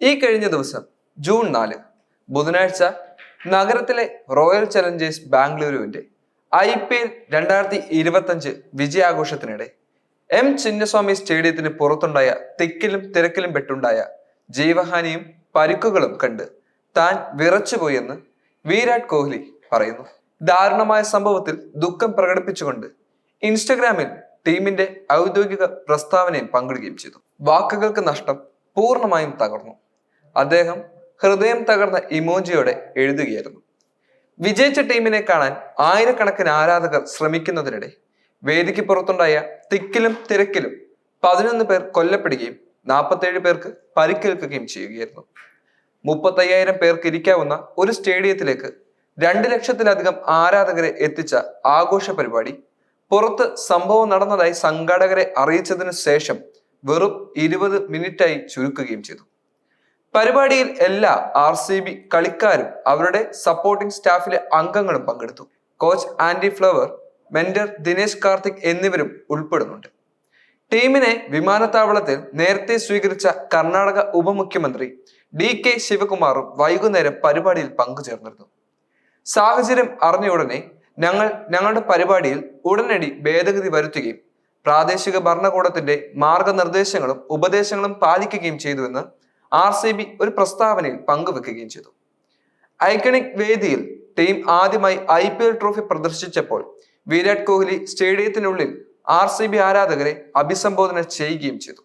ഈ കഴിഞ്ഞ ദിവസം ജൂൺ നാല് ബുധനാഴ്ച നഗരത്തിലെ റോയൽ ചലഞ്ചേഴ്സ് ബാംഗ്ലൂരുവിന്റെ ഐ പി എൽ രണ്ടായിരത്തി ഇരുപത്തഞ്ച് വിജയാഘോഷത്തിനിടെ എം ചിന്നസ്വാമി സ്റ്റേഡിയത്തിന് പുറത്തുണ്ടായ തിക്കിലും തിരക്കിലും പെട്ടുണ്ടായ ജീവഹാനിയും പരിക്കുകളും കണ്ട് താൻ വിറച്ചുപോയെന്ന് വിരാട് കോഹ്ലി പറയുന്നു. ദാരുണമായ സംഭവത്തിൽ ദുഃഖം പ്രകടിപ്പിച്ചുകൊണ്ട് ഇൻസ്റ്റഗ്രാമിൽ ടീമിന്റെ ഔദ്യോഗിക പ്രസ്താവനയും പങ്കിടുകയും ചെയ്തു. വാക്കുകൾക്ക് നഷ്ടം പൂർണമായും തകർന്നു. അദ്ദേഹം ഹൃദയം തകർന്ന ഇമോജിയോടെ എഴുതുകയായിരുന്നു. വിജയിച്ച ടീമിനെ കാണാൻ ആയിരക്കണക്കിന് ആരാധകർ ശ്രമിക്കുന്നതിനിടെ വേദിക്ക് പുറത്തുണ്ടായ തിക്കിലും തിരക്കിലും പതിനൊന്ന് പേർ കൊല്ലപ്പെടുകയും നാൽപ്പത്തേഴ് പേർക്ക് പരിക്കേൽക്കുകയും ചെയ്യുകയായിരുന്നു. മുപ്പത്തയ്യായിരം പേർക്ക് ഇരിക്കാവുന്ന ഒരു സ്റ്റേഡിയത്തിലേക്ക് രണ്ട് ലക്ഷത്തിലധികം ആരാധകരെ എത്തിച്ച ആഘോഷ പരിപാടി പുറത്ത് സംഭവം നടന്നതായി സംഘാടകരെ അറിയിച്ചതിനു ശേഷം വെറും ഇരുപത് മിനിറ്റായി ചുരുക്കുകയും ചെയ്തു. പരിപാടിയിൽ എല്ലാ ആർ സി ബി കളിക്കാരും അവരുടെ സപ്പോർട്ടിംഗ് സ്റ്റാഫിലെ അംഗങ്ങളും പങ്കെടുത്തു. Coach Andy Flower mentor Dinesh Karthik എന്നിവരും ഉൾപ്പെടുന്നുണ്ട്. ടീമിനെ വിമാനത്താവളത്തിൽ നേരത്തെ സ്വീകരിച്ച കർണാടക ഉപമുഖ്യമന്ത്രി ഡി കെ ശിവകുമാറും വൈകുന്നേരം പരിപാടിയിൽ പങ്കുചേർന്നിരുന്നു. സാഹചര്യം അറിഞ്ഞ ഉടനെ ഞങ്ങൾ ഞങ്ങളുടെ പരിപാടിയിൽ ഉടനടി ഭേദഗതി വരുത്തുകയും പ്രാദേശിക ഭരണകൂടത്തിന്റെ മാർഗനിർദ്ദേശങ്ങളും ഉപദേശങ്ങളും പാലിക്കുകയും ചെയ്തുവെന്ന് ആർ സി ബി ഒരു പ്രസ്താവനയിൽ പങ്കുവെക്കുകയും ചെയ്തു. ഐക്കണിക് വേദിയിൽ ടീം ആദ്യമായി ഐ പി എൽ ട്രോഫി പ്രദർശിച്ചപ്പോൾ വിരാട് കോഹ്ലി സ്റ്റേഡിയത്തിനുള്ളിൽ ആർ സി ബി ആരാധകരെ അഭിസംബോധന ചെയ്യുകയും ചെയ്തു.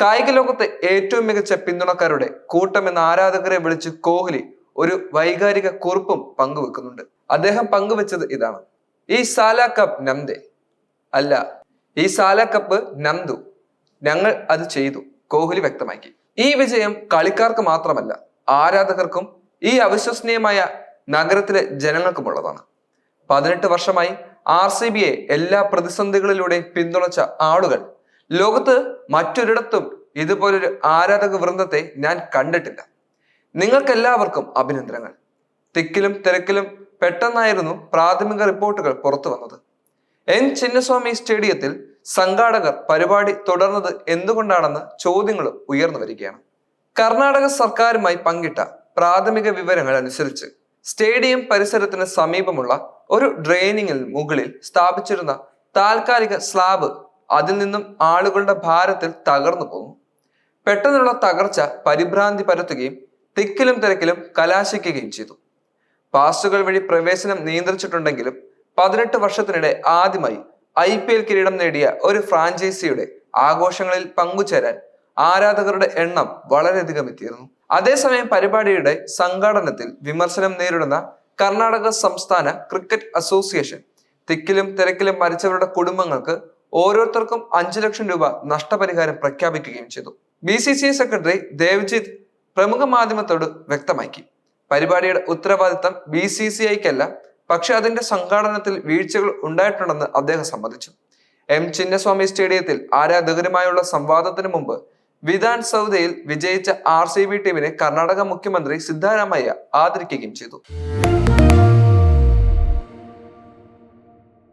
കായിക ലോകത്തെ ഏറ്റവും മികച്ച പിന്തുണക്കാരുടെ കൂട്ടം എന്ന ആരാധകരെ വിളിച്ച് കോഹ്ലി ഒരു വൈകാരിക കുറിപ്പും പങ്കുവെക്കുന്നുണ്ട്. അദ്ദേഹം പങ്കുവെച്ചത് ഇതാണ്. ഈ സാല കപ്പ് നന്ദേ അല്ല ഈ സാല കപ്പ് നന്ദു. ഞങ്ങൾ അത് ചെയ്തു. കോഹ്ലി വ്യക്തമാക്കി. ഈ വിജയം കളിക്കാർക്ക് മാത്രമല്ല ആരാധകർക്കും ഈ അവിശ്വസനീയമായ നഗരത്തിലെ ജനങ്ങൾക്കുമുള്ളതാണ് പതിനെട്ട് വർഷമായി ആർ സി ബിയെ എല്ലാ പ്രതിസന്ധികളിലൂടെയും പിന്തുണച്ച ആളുകൾ ലോകത്ത് മറ്റൊരിടത്തും ഇതുപോലൊരു ആരാധക വൃന്ദത്തെ ഞാൻ കണ്ടിട്ടില്ല. നിങ്ങൾക്കെല്ലാവർക്കും അഭിനന്ദനങ്ങൾ. തിക്കിലും തിരക്കിലും പെട്ടെന്നായിരുന്നു പ്രാഥമിക റിപ്പോർട്ടുകൾ പുറത്തു വന്നത് എൻ. ചിന്നസ്വാമി സ്റ്റേഡിയത്തിൽ സംഘാടകർ പരിപാടി തുടർന്നത് എന്തുകൊണ്ടാണെന്ന് ചോദ്യങ്ങളും ഉയർന്നു വരികയാണ്. കർണാടക സർക്കാരുമായി പങ്കിട്ട പ്രാഥമിക വിവരങ്ങൾ അനുസരിച്ച് സ്റ്റേഡിയം പരിസരത്തിന് സമീപമുള്ള ഒരു ഡ്രെയിനിങ്ങിൽ മുകളിൽ സ്ഥാപിച്ചിരുന്ന താൽക്കാലിക സ്ലാബ് അതിൽ നിന്നും ആളുകളുടെ ഭാരത്തിൽ തകർന്നു പോകും പെട്ടെന്നുള്ള തകർച്ച പരിഭ്രാന്തി പരത്തുകയും തിക്കിലും തിരക്കിലും കലാശിക്കുകയും ചെയ്തു. പാസുകൾ വഴി പ്രവേശനം നിയന്ത്രിച്ചിട്ടുണ്ടെങ്കിലും പതിനെട്ട് വർഷത്തിനിടെ ആദ്യമായി ഐ പി എൽ കിരീടം നേടിയ ഒരു ഫ്രാഞ്ചൈസിയുടെ ആഘോഷങ്ങളിൽ പങ്കുചേരാൻ ആരാധകരുടെ എണ്ണം വളരെയധികം എത്തിയിരുന്നു. അതേസമയം പരിപാടിയുടെ സംഘാടനത്തിൽ വിമർശനം നേരിടുന്ന കർണാടക സംസ്ഥാന ക്രിക്കറ്റ് അസോസിയേഷൻ തിക്കിലും തിരക്കിലും മരിച്ചവരുടെ കുടുംബങ്ങൾക്ക് ഓരോരുത്തർക്കും അഞ്ചു ലക്ഷം രൂപ നഷ്ടപരിഹാരം പ്രഖ്യാപിക്കുകയും ചെയ്തു. B C C secretary Devajit പ്രമുഖ മാധ്യമത്തോട് വ്യക്തമാക്കി. പരിപാടിയുടെ ഉത്തരവാദിത്തം ബി സി സി ഐക്കല്ല പക്ഷെ അതിന്റെ സംഘാടനത്തിൽ വീഴ്ചകൾ ഉണ്ടായിട്ടുണ്ടെന്ന് അദ്ദേഹം സമ്മതിച്ചു. എം ചിന്നസ്വാമി സ്റ്റേഡിയത്തിൽ ആരാധകരുമായുള്ള സംവാദത്തിന് മുമ്പ് വിധാൻ സൗദയിൽ വിജയിച്ച ആർ സി ബി ടീമിനെ കർണാടക മുഖ്യമന്ത്രി സിദ്ധാരാമയ്യ ആദരിക്കുകയും ചെയ്തു.